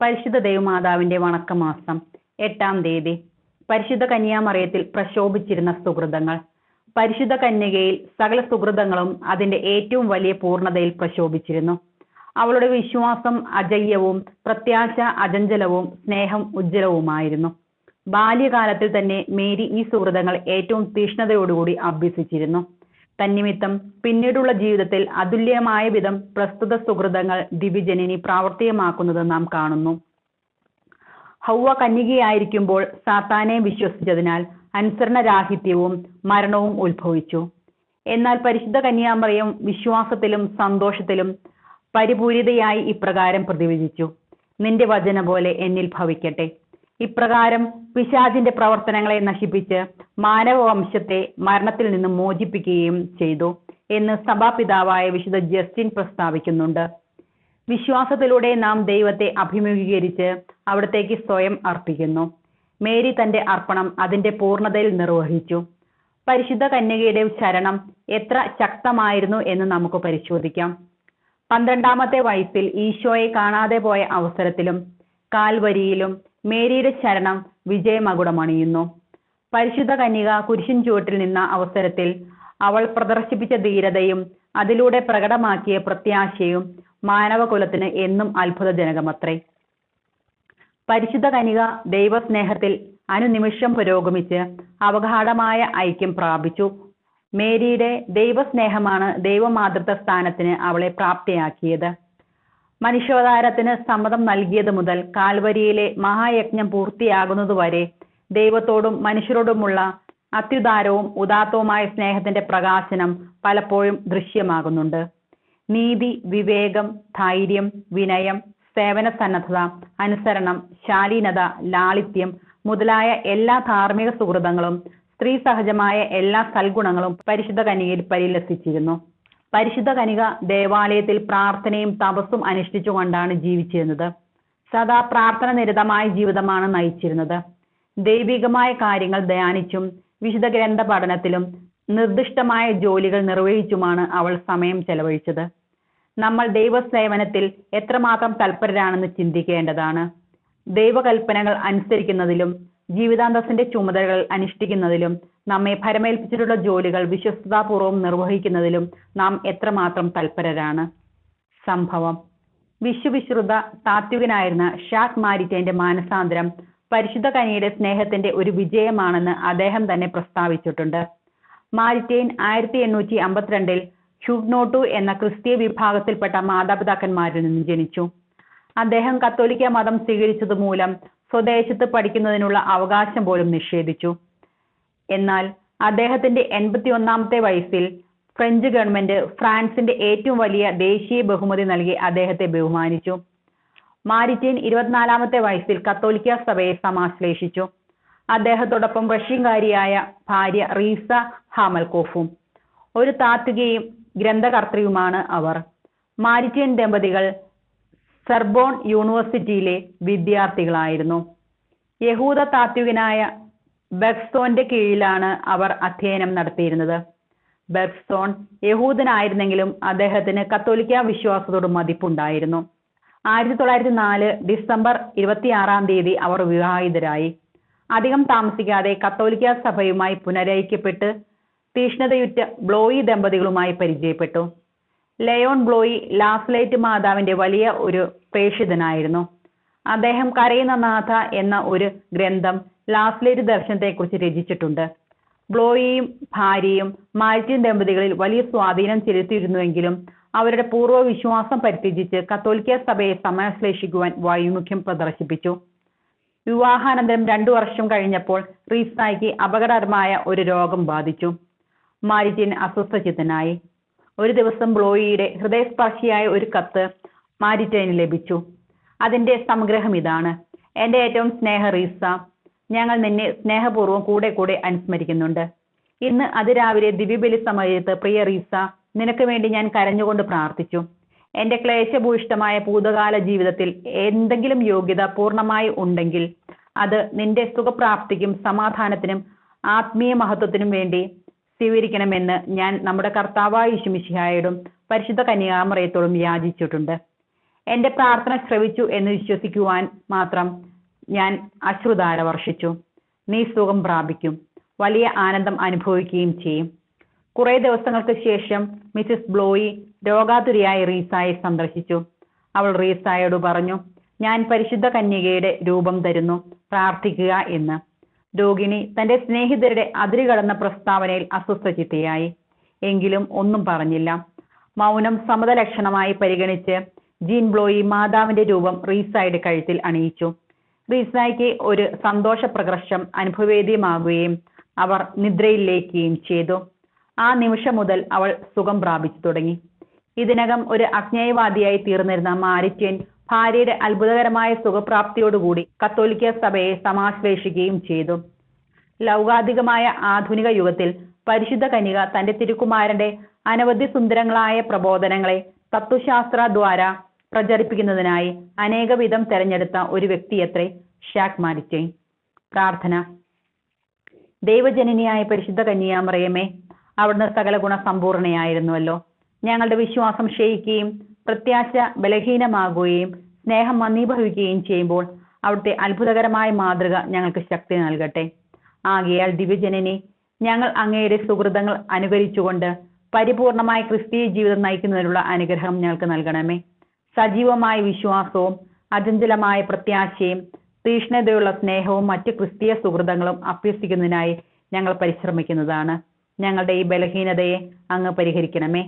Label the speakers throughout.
Speaker 1: പരിശുദ്ധ ദേവമാതാവിന്റെ വണക്കമാസം എട്ടാം തീയതി. പരിശുദ്ധ കന്യാമറിയത്തിൽ പ്രശോഭിച്ചിരുന്ന സുഹൃതങ്ങൾ. പരിശുദ്ധ കന്യകയിൽ സകല സുഹൃതങ്ങളും അതിന്റെ ഏറ്റവും വലിയ പൂർണതയിൽ പ്രശോഭിച്ചിരുന്നു. അവളുടെ വിശ്വാസം അജയ്യവും പ്രത്യാശ അജഞ്ചലവും സ്നേഹം ഉജ്ജ്വലവുമായിരുന്നു. ബാല്യകാലത്തിൽ തന്നെ മേരി ഈ സുഹൃതങ്ങൾ ഏറ്റവും തീഷ്ണതയോടുകൂടി അഭ്യസിച്ചിരുന്നു. തന്നിമിത്തം പിന്നീടുള്ള ജീവിതത്തിൽ അതുല്യമായ വിധം പ്രസ്തുത സുഹൃതങ്ങൾ ദിവിജനിനി പ്രാവർത്തികമാക്കുന്നത് നാം കാണുന്നു. ഹൗവ കന്യകയായിരിക്കുമ്പോൾ സാത്താനെ വിശ്വസിച്ചതിനാൽ അനുസരണരാഹിത്യവും മരണവും ഉത്ഭവിച്ചു. എന്നാൽ പരിശുദ്ധ കന്യാമറിയം വിശ്വാസത്തിലും സന്തോഷത്തിലും പരിപൂരിതയായി ഇപ്രകാരം പ്രതിവിധിച്ചു നിന്റെ വചന പോലെ എന്നിൽ ഭവിക്കട്ടെ. ഇപ്രകാരം പിശാചിന്റെ പ്രവർത്തനങ്ങളെ നശിപ്പിച്ച് മാനവവംശത്തെ മരണത്തിൽ നിന്ന് മോചിപ്പിക്കുകയും ചെയ്തു എന്ന് സഭാപിതാവായ വിശുദ്ധ ജസ്റ്റിൻ പ്രസ്താവിക്കുന്നുണ്ട്. വിശ്വാസത്തിലൂടെ നാം ദൈവത്തെ അഭിമുഖീകരിച്ച് അവിടത്തേക്ക് സ്വയം അർപ്പിക്കുന്നു. മേരി തന്റെ അർപ്പണം അതിന്റെ പൂർണതയിൽ നിർവഹിച്ചു. പരിശുദ്ധ കന്യകയുടെ ശരണം എത്ര ശക്തമായിരുന്നു എന്ന് നമുക്ക് പരിശോധിക്കാം. പന്ത്രണ്ടാമത്തെ വയസ്സിൽ ഈശോയെ കാണാതെ പോയ അവസരത്തിലും കാൽവരിയിലും മേരിയുടെ ചരണം വിജയമകുടമണിയുന്നു. പരിശുദ്ധ കന്യക കുരിശിൻ ചുവട്ടിൽ നിന്ന അവസരത്തിൽ അവൾ പ്രദർശിപ്പിച്ച ധീരതയും അതിലൂടെ പ്രകടമാക്കിയ പ്രത്യാശയും മാനവകുലത്തിന് എന്നും അത്ഭുതജനകമത്രേ. പരിശുദ്ധ കനിക ദൈവസ്നേഹത്തിൽ അനുനിമിഷം പുരോഗമിച്ച് അവഗാഢമായ ഐക്യം പ്രാപിച്ചു. മേരിയുടെ ദൈവസ്നേഹമാണ് ദൈവമാതൃത്വ സ്ഥാനത്തിന് അവളെ പ്രാപ്തിയാക്കിയത്. മനുഷ്യാവതാരത്തിന് സമ്മതം നൽകിയത് മുതൽ കാൽവരിയിലെ മഹായജ്ഞം പൂർത്തിയാകുന്നതുവരെ ദൈവത്തോടും മനുഷ്യരോടുമുള്ള അത്യുദാരവും ഉദാത്തവുമായ സ്നേഹത്തിന്റെ പ്രകാശനം പലപ്പോഴും ദൃശ്യമാകുന്നുണ്ട്. നീതി വിവേകം ധൈര്യം വിനയം സേവന സന്നദ്ധത അനുസരണം ശാലീനത ലാളിത്യം മുതലായ എല്ലാ ധാർമ്മിക സുഹൃതങ്ങളും സ്ത്രീ സഹജമായ എല്ലാ സൽഗുണങ്ങളും പരിശുദ്ധ കനികയിൽ പരിലസിച്ചിരുന്നു. പരിശുദ്ധ കനിക ദേവാലയത്തിൽ പ്രാർത്ഥനയും തപസ്സും അനുഷ്ഠിച്ചുകൊണ്ടാണ് ജീവിച്ചിരുന്നത്. സദാ പ്രാർത്ഥന നിരതമായ ജീവിതമാണ് നയിച്ചിരുന്നത്. ദൈവികമായ കാര്യങ്ങൾ ധ്യാനിച്ചും വിശുദ്ധ ഗ്രന്ഥ പഠനത്തിലും നിർദ്ദിഷ്ടമായ ജോലികൾ നിർവഹിച്ചുമാണ് അവൾ സമയം ചെലവഴിച്ചത്. നമ്മൾ ദൈവസേവനത്തിൽ എത്രമാത്രം തൽപരരാണെന്ന് ചിന്തിക്കേണ്ടതാണ്. ദൈവകൽപ്പനകൾ അനുസരിക്കുന്നതിലും ജീവിതാന്തസ്സിന്റെ ചുമതലകൾ അനുഷ്ഠിക്കുന്നതിലും നമ്മെ ഭരമേൽപ്പിച്ചിട്ടുള്ള ജോലികൾ വിശ്വസ്തതാപൂർവം നിർവഹിക്കുന്നതിലും നാം എത്രമാത്രം തൽപരരാണ്. സംഭവം. വിശ്വവിശ്രുത താത്വികനായിരുന്ന ഷാക് മാരിറ്റേന്റെ മാനസാന്തരം പരിശുദ്ധ കനിയുടെ സ്നേഹത്തിന്റെ ഒരു വിജയമാണെന്ന് അദ്ദേഹം തന്നെ പ്രസ്താവിച്ചിട്ടുണ്ട്. മാരിറ്റൈൻ ആയിരത്തി എണ്ണൂറ്റി അമ്പത്തിരണ്ടിൽ ഹ്യൂഗ്നോട്ടു എന്ന ക്രിസ്തീയ വിഭാഗത്തിൽപ്പെട്ട മാതാപിതാക്കന്മാരിൽ നിന്ന് ജനിച്ചു. അദ്ദേഹം കത്തോലിക്ക മതം സ്വീകരിച്ചത് മൂലം സ്വദേശത്ത് പഠിക്കുന്നതിനുള്ള അവകാശം പോലും നിഷേധിച്ചു. എന്നാൽ അദ്ദേഹത്തിന്റെ എൺപത്തി ഒന്നാമത്തെ വയസ്സിൽ ഫ്രഞ്ച് ഗവൺമെന്റ് ഫ്രാൻസിന്റെ ഏറ്റവും വലിയ ദേശീയ ബഹുമതി നൽകി അദ്ദേഹത്തെ ബഹുമാനിച്ചു. മാരിറ്റീൻ ഇരുപത്തിനാലാമത്തെ വയസ്സിൽ കത്തോലിക്ക സഭയെ സമാശ്ലേഷിച്ചു. അദ്ദേഹത്തോടൊപ്പം റഷ്യൻകാരിയായ ഭാര്യ റീസ ഹാമൽകോഫും ഒരു താത്വികയും ഗ്രന്ഥകർത്തയുമാണ് അവർ. മാരിറ്റീൻ ദമ്പതികൾ സർബോൺ യൂണിവേഴ്സിറ്റിയിലെ വിദ്യാർത്ഥികളായിരുന്നു. യഹൂദ താത്വികനായ ബെർസോന്റെ കീഴിലാണ് അവർ അധ്യയനം നടത്തിയിരുന്നത്. ബെർസോൺ യഹൂദനായിരുന്നെങ്കിലും അദ്ദേഹത്തിന് കത്തോലിക്ക വിശ്വാസത്തോട് മതിപ്പുണ്ടായിരുന്നു. ആയിരത്തി തൊള്ളായിരത്തി നാല് ഡിസംബർ ഇരുപത്തിയാറാം തീയതി അവർ വിവാഹിതരായി. അധികം താമസിക്കാതെ കത്തോലിക്ക സഭയുമായി പുനരയിക്കപ്പെട്ട് തീഷ്ണതയുറ്റ ബ്ലോയി ദമ്പതികളുമായി പരിചയപ്പെട്ടു. ലയോൺ ബ്ലോയി ലാസ്ലൈറ്റ് മാതാവിന്റെ വലിയ ഒരു പ്രേക്ഷിതനായിരുന്നു. അദ്ദേഹം കരയുന്ന നാഥ എന്ന ഒരു ഗ്രന്ഥം ലാസ്ലൈറ്റ് ദർശനത്തെക്കുറിച്ച് രചിച്ചിട്ടുണ്ട്. ബ്ലോയിയും ഭാര്യയും മാരിറ്റിൻ ദമ്പതികളിൽ വലിയ സ്വാധീനം ചെലുത്തിയിരുന്നുവെങ്കിലും അവരുടെ പൂർവ വിശ്വാസം പരിത്യജിച്ച് കത്തോലിക്ക സഭയെ സമാശ്ലേഷിക്കുവാൻ വൈമുഖ്യം പ്രദർശിപ്പിച്ചു. വിവാഹാനന്തരം രണ്ടു വർഷം കഴിഞ്ഞപ്പോൾ റീസായ്ക്ക് അപകടകരമായ ഒരു രോഗം ബാധിച്ചു. മാരിറ്റിൻ അസ്വസ്ഥചിത്തനായി. ഒരു ദിവസം ബ്ലോയിയുടെ ഹൃദയസ്പർശിയായ ഒരു കത്ത് മാരിറ്റൈന് ലഭിച്ചു. അതിന്റെ സംഗ്രഹം ഇതാണ്. എന്റെ ഏറ്റവും സ്നേഹ റീസ. ഞങ്ങൾ നിന്നെ സ്നേഹപൂർവം കൂടെ കൂടെ അനുസ്മരിക്കുന്നുണ്ട്. ഇന്ന് അതിരാവിലെ ദിവ്യബലി സമയത്ത് പ്രിയ റീസ നിനക്ക് വേണ്ടി ഞാൻ കരഞ്ഞുകൊണ്ട് പ്രാർത്ഥിച്ചു. എന്റെ ക്ലേശഭൂയിഷ്ടമായ ഭൂതകാല ജീവിതത്തിൽ എന്തെങ്കിലും യോഗ്യത പൂർണമായി ഉണ്ടെങ്കിൽ അത് നിന്റെ സുഖപ്രാപ്തിക്കും സമാധാനത്തിനും ആത്മീയ മഹത്വത്തിനും വേണ്ടി സ്വീകരിക്കണമെന്ന് ഞാൻ നമ്മുടെ കർത്താവായ യേശുമിശിഹായോടും പരിശുദ്ധ കന്യാമറയത്തോടും യാചിച്ചിട്ടുണ്ട്. എന്റെ പ്രാർത്ഥന ശ്രവിച്ചു എന്ന് വിശ്വസിക്കുവാൻ മാത്രം ഞാൻ അശ്രുധാര വർഷിച്ചു. നീ സുഖം പ്രാപിക്കും. വലിയ ആനന്ദം അനുഭവിക്കുകയും ചെയ്യും. കുറേ ദിവസങ്ങൾക്ക് ശേഷം മിസ്സിസ് ബ്ലോയി രോഗാതുരിയായ റീസായെ സന്ദർശിച്ചു. അവൾ റീസായോട് പറഞ്ഞു ഞാൻ പരിശുദ്ധ കന്യകയുടെ രൂപം തരുന്നു. പ്രാർത്ഥിക്കുക എന്ന്. രോഗിണി തന്റെ സ്നേഹിതരുടെ അതിരുകടന്ന പ്രസ്താവനയിൽ അസ്വസ്ഥചിത്തയായി എങ്കിലും ഒന്നും പറഞ്ഞില്ല. മൗനം സമതലക്ഷണമായി പരിഗണിച്ച് ജീൻ ബ്ലോയി മാതാവിന്റെ രൂപം റീസായുടെ കഴുത്തിൽ അണിയിച്ചു. റീസായ്ക്ക് ഒരു സന്തോഷ പ്രകർഷം അനുഭവേദ്യമാകുകയും അവർ നിദ്രയിലേക്കുകയും ചെയ്തു. ആ നിമിഷം മുതൽ അവൾ സുഖം പ്രാപിച്ചു തുടങ്ങി. ഇതിനകം ഒരു അജ്ഞേയവാദിയായി തീർന്നിരുന്ന മാരിറ്റ്യൻ ഭാര്യയുടെ അത്ഭുതകരമായ സുഖപ്രാപ്തിയോടുകൂടി കത്തോലിക്ക സഭയെ സമാശ്ലേഷിക്കുകയും ചെയ്തു. ലൗകാധികമായ ആധുനിക യുഗത്തിൽ പരിശുദ്ധ കനിക തന്റെ തിരുക്കുമാരന്റെ അനവധി സുന്ദരങ്ങളായ പ്രബോധനങ്ങളെ തത്വശാസ്ത്ര ദ്വാര പ്രചരിപ്പിക്കുന്നതിനായി അനേകവിധം തെരഞ്ഞെടുത്ത ഒരു വ്യക്തിയത്രേ ഷാക് മാരിച്ചേ പ്രാർത്ഥന. ദൈവജനനിയായ പരിശുദ്ധ കന്യാമറിയമേ അവിടുന്ന് സകല ഗുണസമ്പൂർണയായിരുന്നുവല്ലോ ഞങ്ങളുടെ വിശ്വാസം ക്ഷയിക്കുകയും പ്രത്യാശ ബലഹീനമാകുകയും സ്നേഹം മന്ദീഭവിക്കുകയും ചെയ്യുമ്പോൾ അവിടുത്തെ അത്ഭുതകരമായ മാതൃക ഞങ്ങൾക്ക് ശക്തി നൽകട്ടെ. ആകയാൽ ദിവ്യജനനെ ഞങ്ങൾ അങ്ങയുടെ സുഹൃതങ്ങൾ അനുകരിച്ചുകൊണ്ട് പരിപൂർണമായ ക്രിസ്തീയ ജീവിതം നയിക്കുന്നതിനുള്ള അനുഗ്രഹം ഞങ്ങൾക്ക് നൽകണമേ. സജീവമായ വിശ്വാസവും അചഞ്ചലമായ പ്രത്യാശയും തീഷ്ണതയുള്ള സ്നേഹവും മറ്റ് ക്രിസ്തീയ സുഹൃതങ്ങളും അഭ്യസിക്കുന്നതിനായി ഞങ്ങൾ പരിശ്രമിക്കുന്നതാണ്. ഞങ്ങളുടെ ഈ ബലഹീനതയെ അങ്ങ് പരിഹരിക്കണമേ.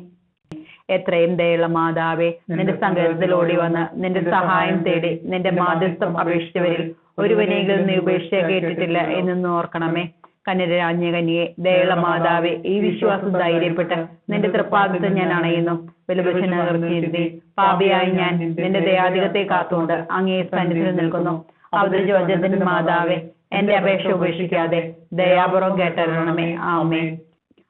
Speaker 1: എത്രയും ദയുള്ള മാതാവേ നിന്റെ സങ്കേതത്തിൽ ഓടി വന്ന് നിന്റെ സഹായം തേടി നിന്റെ മാധ്യസ്ഥം അപേക്ഷിച്ചവരിൽ ഒരുവനെങ്കിലും നീ ഉപേക്ഷ കേട്ടിട്ടില്ല എന്നൊന്ന് ഓർക്കണമേ. കന്യരാജ്ഞ കന്യയെ ദയുള്ള മാതാവേ ഈ വിശ്വാസം ധൈര്യപ്പെട്ട് നിന്റെ തൃപ്പാദത്തെ ഞാൻ അണയുന്നു. വലുപക്ഷനകർത്തി പാപിയായി ഞാൻ നിന്റെ ദയാധികത്തെ കാത്തുകൊണ്ട് അങ്ങേ സന്നിധിയിൽ നിൽക്കുന്നു. അവതരിച്ച വചനത്തിന്റെ മാതാവേ എന്റെ അപേക്ഷ ഉപേക്ഷിക്കാതെ ദയാപുറം കേട്ടറിയണമേ. ആമേ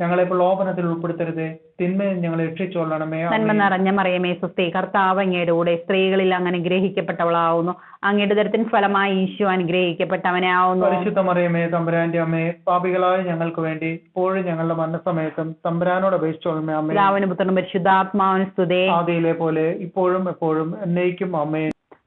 Speaker 2: ഞങ്ങളെ പ്രലോഭനത്തിൽ ഉൾപ്പെടുത്തരുത്. തിന്മയിൽ ഞങ്ങളെ രക്ഷിച്ചോളണമേ
Speaker 1: നന്മ. നിറഞ്ഞ മറിയമേ സുസ്ഥി. കർത്താവ് അങ്ങയുടെ കൂടെ സ്ത്രീകളിൽ അങ്ങനെ ഗ്രഹിക്കപ്പെട്ടവളാവുന്നു. അങ്ങയുടെ തരത്തിന് ഫലമായി ഈശോ അനുഗ്രഹിക്കപ്പെട്ടവനെ ആവുന്നു
Speaker 2: പരിശുദ്ധ മറിയമേ തമ്പുരാന്റെ അമ്മയെ പാപികളായ ഞങ്ങൾക്ക് വേണ്ടി ഇപ്പോഴും ഞങ്ങളുടെ മരണസമയത്തും തമ്പുരാനോട് അപേക്ഷിച്ചോളമേ അമ്മ
Speaker 1: പിതാവിനും പുത്രനും പരിശുദ്ധാത്മാവിനും സ്തുതേ.
Speaker 2: ആദിയിലെ പോലെ ഇപ്പോഴും എപ്പോഴും എന്നേക്കും അമ്മേ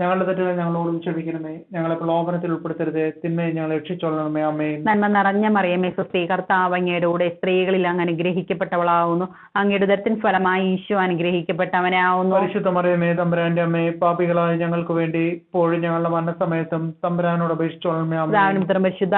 Speaker 2: ഞങ്ങളുടെ തെറ്റുകൾ ഞങ്ങളോടും ക്ഷമിക്കണമേ. ഞങ്ങളെ പ്രലോഭനത്തിൽ ഉൾപ്പെടുത്തരുത്. തിന്മയെ ഞങ്ങൾ രക്ഷിച്ചോളണമേ. അമ്മേ
Speaker 1: നന്മ നിറഞ്ഞ മറിയമേ സുസ്ഥി കർത്താവ് അങ്ങയുടെ സ്ത്രീകളിൽ അങ്ങ് അനുഗ്രഹിക്കപ്പെട്ടവളാവുന്നു. അങ്ങയുടെ ദരത്തിൻ ഫലമായി ഈശോ അനുഗ്രഹിക്കപ്പെട്ടവനാവുന്നു.
Speaker 2: പരിശുദ്ധ മറിയമേ തമ്പുരാന്റെ അമ്മേ പാപികളായ ഞങ്ങൾക്ക് വേണ്ടി ഇപ്പോഴും ഞങ്ങളുടെ മരണസമയത്തും തമ്പുരാനോട് അപേക്ഷിച്ചോളണമേ. അമ്മേ
Speaker 1: പരിശുദ്ധ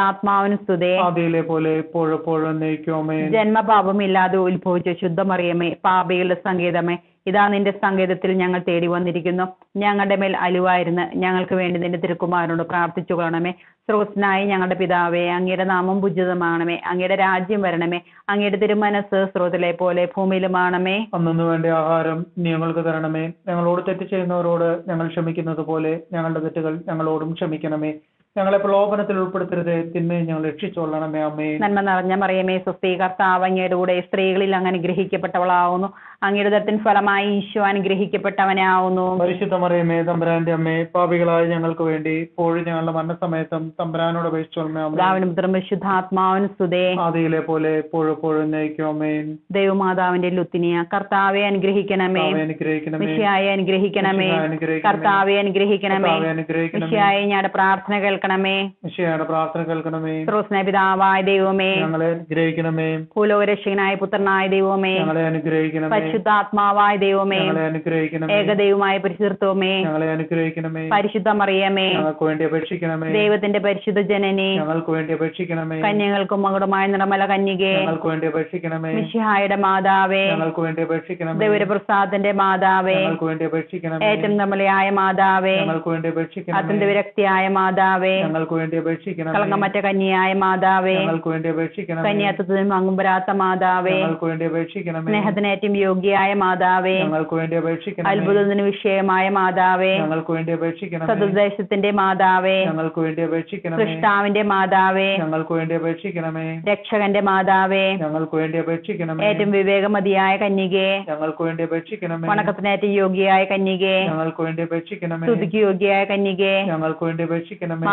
Speaker 1: സ്തുതേ.
Speaker 2: ആദിയിലെ പോലെ എപ്പോഴും എപ്പോഴും എന്നേക്കും. അമ്മേ
Speaker 1: ജന്മപാപമില്ലാതെ ഉത്ഭവിച്ച ശുദ്ധ ശുദ്ധമറിയമേ പാപികളുടെ സങ്കേതമേ ഇതാ നിന്റെ സങ്കേതത്തിൽ ഞങ്ങൾ തേടി വന്നിരിക്കുന്നു. ഞങ്ങളുടെ മേൽ അലുവായിരുന്നു ഞങ്ങൾക്ക് വേണ്ടി നിന്റെ തിരുക്കുമാരനോട് പ്രാർത്ഥിച്ചു കൊള്ളണമേ. സ്രോസ്നായി ഞങ്ങളുടെ പിതാവേ അങ്ങയുടെ നാമം ഭുജിതമാണമേ അങ്ങയുടെ രാജ്യം വരണമേ. അങ്ങയുടെ തിരുമനസ് സ്രോതിലെ പോലെ ഭൂമിയിലുമാണമേ.
Speaker 2: അന്നു വേണ്ട ആഹാരം ഞങ്ങൾക്ക് തരണമേ. ഞങ്ങളോട് തെറ്റ് ചെയ്യുന്നവരോട് ഞങ്ങൾ ക്ഷമിക്കുന്നത് പോലെ ഞങ്ങളുടെ തെറ്റുകൾ ഞങ്ങളോടും ക്ഷമിക്കണമേ. ഞങ്ങളെ പ്രലോഭനത്തിൽ ഉൾപ്പെടുത്തരുത്. തിന്മയെ ഞങ്ങൾ രക്ഷിച്ചോളണമേ അമ്മേ.
Speaker 1: നന്മ നിറഞ്ഞ മറിയമേ സുസ്ഥീ കർത്താവ് അങ്ങയുടെ കൂടെ സ്ത്രീകളിൽ അങ്ങ് അനുഗ്രഹിക്കപ്പെട്ടവളാവുന്നു. അങ്ങയുടെ ദത്തിൻ ഫലമായി ഈശോ അനുഗ്രഹിക്കപ്പെട്ടവനാവുന്നു.
Speaker 2: പരിശുദ്ധ മറിയമേ തമ്പരാന്റെ അമ്മേ പാപികളായ ഞങ്ങൾക്ക് വേണ്ടി ഇപ്പോഴും ഞങ്ങളുടെ മരണസമയത്തും തമ്പുരാനോട് അപേക്ഷിച്ചോളമേ അമ്മേ.
Speaker 1: പിതാവിനും പുത്രനും പരിശുദ്ധാത്മാവിനും
Speaker 2: ആദിയിലെ പോലെ എപ്പോഴും എപ്പോഴും
Speaker 1: ദൈവമാതാവിന്റെ ലുത്തിനിയ കർത്താവെ അനുഗ്രഹിക്കണമേ.
Speaker 2: അനുഗ്രഹിക്കണമേ.
Speaker 1: അനുഗ്രഹിക്കണമേ. കർത്താവെ അനുഗ്രഹിക്കണമേ.
Speaker 2: അനുഗ്രഹിക്കണമേ.
Speaker 1: ഞങ്ങളുടെ പ്രാർത്ഥന കേൾക്കണമേ കേൾക്കണമേ.
Speaker 2: മിശിഹായുടെ പ്രാർത്ഥന കേൾക്കണമേ.
Speaker 1: സ്രോസ്ന പിതാവായ ദൈവമേ.
Speaker 2: ഞങ്ങളെ അനുഗ്രഹിക്കണമേ.
Speaker 1: ഭൂലോകരക്ഷകനായ പുത്രനായ ദൈവമേ.
Speaker 2: ഞങ്ങളെ അനുഗ്രഹിക്കണമേ.
Speaker 1: പരിശുദ്ധാത്മാവായ ദൈവമേ.
Speaker 2: ഞങ്ങളെ അനുഗ്രഹിക്കണമേ.
Speaker 1: ഏകദൈവമായ പരിശുദ്ധത്വമേ.
Speaker 2: ഞങ്ങളെ അനുഗ്രഹിക്കണമേ.
Speaker 1: പരിശുദ്ധ മറിയമേ
Speaker 2: ഞങ്ങൾക്ക് വേണ്ടി അപേക്ഷിക്കണമേ.
Speaker 1: ദൈവത്തിന്റെ പരിശുദ്ധ ജനനി
Speaker 2: ഞങ്ങൾക്ക് വേണ്ടി അപേക്ഷിക്കണമേ.
Speaker 1: കന്യകൾക്കും മകുടമായ നിർമ്മല കന്യകെ.
Speaker 2: ഞങ്ങൾക്ക് വേണ്ടി അപേക്ഷിക്കണമേ.
Speaker 1: മിശിഹായുടെ മാതാവേ.
Speaker 2: ഞങ്ങൾക്ക് വേണ്ടി അപേക്ഷിക്കണമേ.
Speaker 1: ദൈവരപ്രസാദന്റെ മാതാവേ.
Speaker 2: ഞങ്ങൾക്ക് വേണ്ടി അപേക്ഷിക്കണമേ.
Speaker 1: ഏറ്റവും നിർമ്മലയായ മാതാവേ.
Speaker 2: ഞങ്ങൾക്ക് വേണ്ടി അപേക്ഷിക്കണമേ.
Speaker 1: അത്യന്ത വിരക്തിയായ മാതാവേ.
Speaker 2: ഞങ്ങൾക്ക് വേണ്ടി അപേക്ഷിക്കണം
Speaker 1: കളങ്കമറ്റ കന്യായ മാതാവേ
Speaker 2: ഞങ്ങൾക്ക് വേണ്ടി അപേക്ഷിക്കണം
Speaker 1: കന്യാത്വത്തിനും മങ്ങുമ്പരാത്ത മാതാവേ
Speaker 2: ഞങ്ങൾക്ക് വേണ്ടി അപേക്ഷിക്കണം
Speaker 1: സ്നേഹത്തിനേറ്റവും യോഗ്യയായ മാതാവേ
Speaker 2: ഞങ്ങൾക്ക് വേണ്ടി അപേക്ഷിക്കണം
Speaker 1: അത്ഭുതത്തിന് വിഷയമായ മാതാവേ
Speaker 2: ഞങ്ങൾക്ക് വേണ്ടി അപേക്ഷിക്കണം
Speaker 1: സതുദ്ദേശത്തിന്റെ മാതാവേ
Speaker 2: ഞങ്ങൾക്ക് വേണ്ടി അപേക്ഷിക്കണം
Speaker 1: കൃഷ്ണാവിന്റെ മാതാവേ
Speaker 2: ഞങ്ങൾക്ക് വേണ്ടി അപേക്ഷിക്കണമേ
Speaker 1: രക്ഷകന്റെ മാതാവേ
Speaker 2: ഞങ്ങൾക്ക് വേണ്ടി അപേക്ഷിക്കണമേ
Speaker 1: ഏറ്റവും വിവേകമതിയായ കന്യകെ
Speaker 2: ഞങ്ങൾക്ക് വേണ്ടി അപേക്ഷിക്കണമേ
Speaker 1: വണക്കത്തിനേറ്റവും യോഗ്യയായ കന്യകെ
Speaker 2: ഞങ്ങൾക്ക് വേണ്ടി അപേക്ഷിക്കണമേ
Speaker 1: സ്തുതിക്ക് യോഗ്യയായ കന്യകെ
Speaker 2: ഞങ്ങൾക്ക് വേണ്ടി അപേക്ഷിക്കണമേ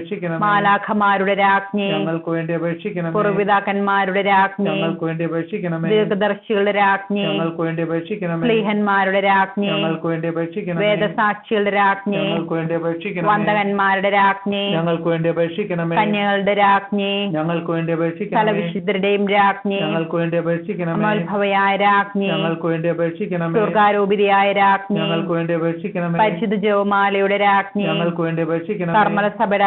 Speaker 2: അപേക്ഷിക്കണമേ
Speaker 1: മാലാഖമാരുടെ രാജ്ഞി
Speaker 2: ഞങ്ങൾക്ക് വേണ്ടി അപേക്ഷിക്കണം
Speaker 1: പൂർവിതാക്കന്മാരുടെ രാജ്ഞി
Speaker 2: ഞങ്ങൾക്ക് വേണ്ടി അപേക്ഷിക്കണം
Speaker 1: ദീർഘദർശികളുടെ രാജ്ഞി
Speaker 2: ഞങ്ങൾക്ക് വേണ്ടി അപേക്ഷിക്കണം
Speaker 1: സ്ലീഹന്മാരുടെ രാജ്ഞി
Speaker 2: ഞങ്ങൾക്ക് വേണ്ടി അപേക്ഷിക്കണം
Speaker 1: വേദസാക്ഷികളുടെ രാജ്ഞി
Speaker 2: ഞങ്ങൾക്ക് വേണ്ടി അപേക്ഷിക്കണം
Speaker 1: വന്ദകന്മാരുടെ രാജ്ഞി
Speaker 2: ഞങ്ങൾക്ക് വേണ്ടി അപേക്ഷിക്കണം
Speaker 1: കന്യകളുടെ രാജ്ഞി
Speaker 2: ഞങ്ങൾക്ക് വേണ്ടി അപേക്ഷിക്കണം
Speaker 1: സ്ഥലവിശുദ്ധരുടെയും രാജ്ഞി
Speaker 2: ഞങ്ങൾക്ക് വേണ്ടി അപേക്ഷിക്കണം
Speaker 1: അമോത്ഭവയായ രാജ്ഞി
Speaker 2: ഞങ്ങൾക്ക് വേണ്ടി അപേക്ഷിക്കണം
Speaker 1: ദുർഗാരൂപിതയായ രാജ്ഞി
Speaker 2: ഞങ്ങൾക്ക് വേണ്ടി അപേക്ഷിക്കണം
Speaker 1: പരിശുദ്ധ ജവമാലയുടെ രാജ്ഞി
Speaker 2: ഞങ്ങൾക്ക് വേണ്ടി അപേക്ഷിക്കണം
Speaker 1: കർമ്മല സഭയുടെ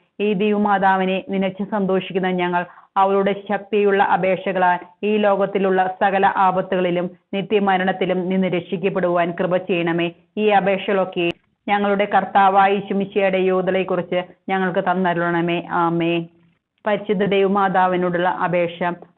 Speaker 1: ഈ ദൈവമാതാവിനെ നിനച്ച് സന്തോഷിക്കുന്ന ഞങ്ങൾ അവളുടെ ശക്തിയുള്ള അപേക്ഷകളാൽ ഈ ലോകത്തിലുള്ള സകല ആപത്തുകളിലും നിത്യമരണത്തിലും നിന്ന് രക്ഷിക്കപ്പെടുവാൻ കൃപ ചെയ്യണമേ. ഈ അപേക്ഷകളൊക്കെ ഞങ്ങളുടെ കർത്താവായ ശുമിശയുടെ യോധലയെ കുറിച്ച് ഞങ്ങൾക്ക് തന്നരുളണമേ. ആമേ പരിശുദ്ധ ദൈവമാതാവിനോടുള്ള അപേക്ഷ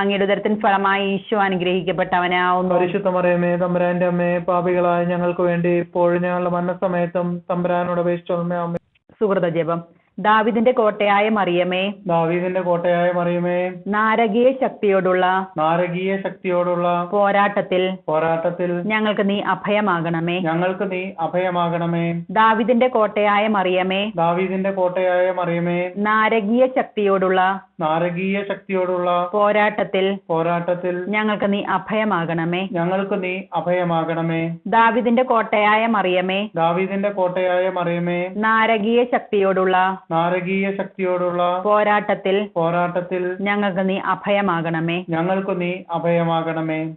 Speaker 1: അങ്ങയുടെ ഉദരത്തിൻ ഫലമായി ഈശോ അനുഗ്രഹിക്കപ്പെട്ടവനാവുന്നു.
Speaker 2: പരിശുദ്ധ മറിയമേ തമ്പുരാന്റെ അമ്മേ പാപികളായ ഞങ്ങൾക്ക് വേണ്ടി ഇപ്പോഴും ഞങ്ങളുടെ മരണസമയത്തും തമ്പുരാനോട് അപേക്ഷിച്ചോളമേ അമ്മേ
Speaker 1: സുഹൃത ജപം. ദാവിദിന്റെ കോട്ടയായ മറിയമേ
Speaker 2: ദാവീദിന്റെ കോട്ടയായ മറിയമേ
Speaker 1: നാരകീയ ശക്തിയോടുള്ള
Speaker 2: നാരകീയ ശക്തിയോടുള്ള
Speaker 1: പോരാട്ടത്തിൽ
Speaker 2: പോരാട്ടത്തിൽ
Speaker 1: ഞങ്ങൾക്ക് നീ അഭയമാകണമേ.
Speaker 2: ഞങ്ങൾക്ക് നീ അഭയമാകണമേ.
Speaker 1: ദാവിദിന്റെ കോട്ടയായ മറിയമേ
Speaker 2: ദാവീദിന്റെ കോട്ടയായ മറിയമേ
Speaker 1: നാരകീയ ശക്തിയോടുള്ള
Speaker 2: നാരകീയ ശക്തിയോടുള്ള
Speaker 1: പോരാട്ടത്തിൽ
Speaker 2: പോരാട്ടത്തിൽ
Speaker 1: ഞങ്ങൾക്ക് നീ അഭയമാകണമേ.
Speaker 2: ഞങ്ങൾക്ക് നീ അഭയമാകണമേ.
Speaker 1: ദാവിദിന്റെ കോട്ടയായ മറിയമേ.
Speaker 2: ദാവിദിന്റെ കോട്ടയായ മറിയമേ.
Speaker 1: നാരകീയ ശക്തിയോടുള്ള
Speaker 2: നാരകീയ ശക്തിയോടുള്ള
Speaker 1: പോരാട്ടത്തിൽ
Speaker 2: പോരാട്ടത്തിൽ
Speaker 1: ഞങ്ങൾക്ക് നീ അഭയമാകണമേ.
Speaker 2: ഞങ്ങൾക്ക് നീ അഭയമാകണമേ.